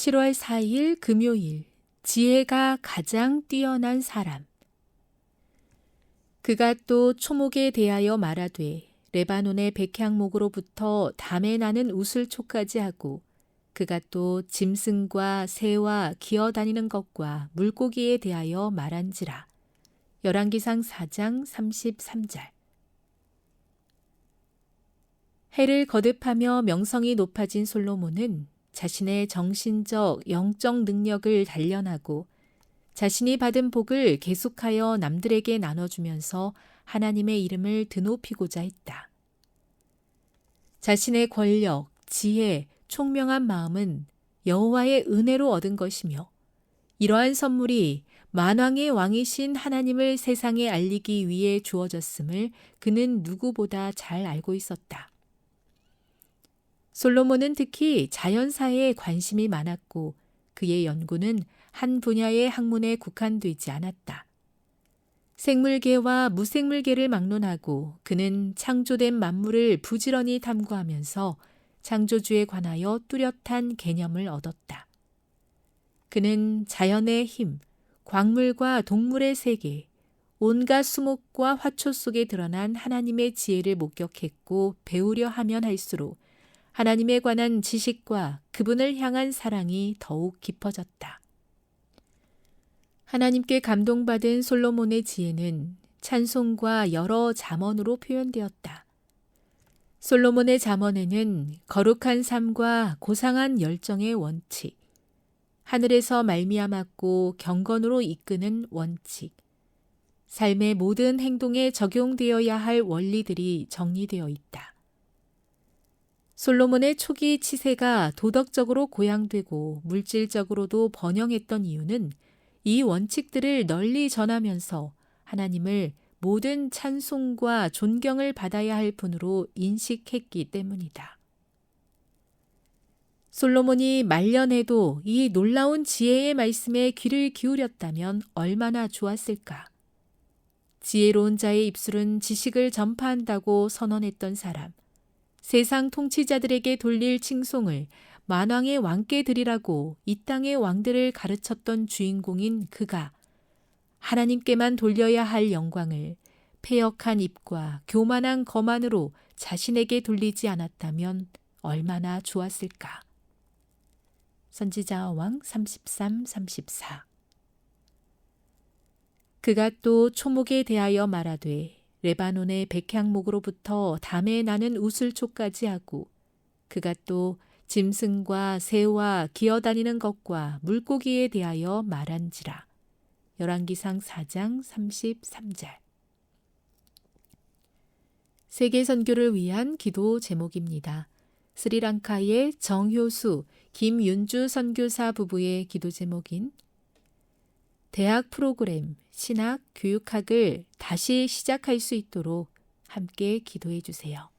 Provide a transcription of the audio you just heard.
7월 4일 금요일 지혜가 가장 뛰어난 사람. 그가 또 초목에 대하여 말하되 레바논의 백향목으로부터 담에 나는 우슬초까지 하고 그가 또 짐승과 새와 기어다니는 것과 물고기에 대하여 말한지라. 열왕기상 4장 33절. 해를 거듭하며 명성이 높아진 솔로몬은 자신의 정신적, 영적 능력을 단련하고 자신이 받은 복을 계속하여 남들에게 나눠주면서 하나님의 이름을 드높이고자 했다. 자신의 권력, 지혜, 총명한 마음은 여호와의 은혜로 얻은 것이며 이러한 선물이 만왕의 왕이신 하나님을 세상에 알리기 위해 주어졌음을 그는 누구보다 잘 알고 있었다. 솔로몬은 특히 자연사에 관심이 많았고 그의 연구는 한 분야의 학문에 국한되지 않았다. 생물계와 무생물계를 막론하고 그는 창조된 만물을 부지런히 탐구하면서 창조주에 관하여 뚜렷한 개념을 얻었다. 그는 자연의 힘, 광물과 동물의 세계, 온갖 수목과 화초 속에 드러난 하나님의 지혜를 목격했고 배우려 하면 할수록 하나님에 관한 지식과 그분을 향한 사랑이 더욱 깊어졌다. 하나님께 감동받은 솔로몬의 지혜는 찬송과 여러 잠언으로 표현되었다. 솔로몬의 잠언에는 거룩한 삶과 고상한 열정의 원칙, 하늘에서 말미암았고 경건으로 이끄는 원칙, 삶의 모든 행동에 적용되어야 할 원리들이 정리되어 있다. 솔로몬의 초기 치세가 도덕적으로 고양되고 물질적으로도 번영했던 이유는 이 원칙들을 널리 전하면서 하나님을 모든 찬송과 존경을 받아야 할 분으로 인식했기 때문이다. 솔로몬이 말년에도 이 놀라운 지혜의 말씀에 귀를 기울였다면 얼마나 좋았을까. 지혜로운 자의 입술은 지식을 전파한다고 선언했던 사람, 세상 통치자들에게 돌릴 칭송을 만왕의 왕께 드리라고 이 땅의 왕들을 가르쳤던 주인공인 그가 하나님께만 돌려야 할 영광을 폐역한 입과 교만한 거만으로 자신에게 돌리지 않았다면 얼마나 좋았을까. 선지자 왕 33, 34 그가 또 초목에 대하여 말하되 레바논의 백향목으로부터 담에 나는 우슬초까지 하고 그가 또 짐승과 새와 기어다니는 것과 물고기에 대하여 말한지라. 열왕기상 4장 33절 세계 선교를 위한 기도 제목입니다. 스리랑카의 정효수, 김윤주 선교사 부부의 기도 제목인 대학 프로그램 신학 교육학을 다시 시작할 수 있도록 함께 기도해 주세요.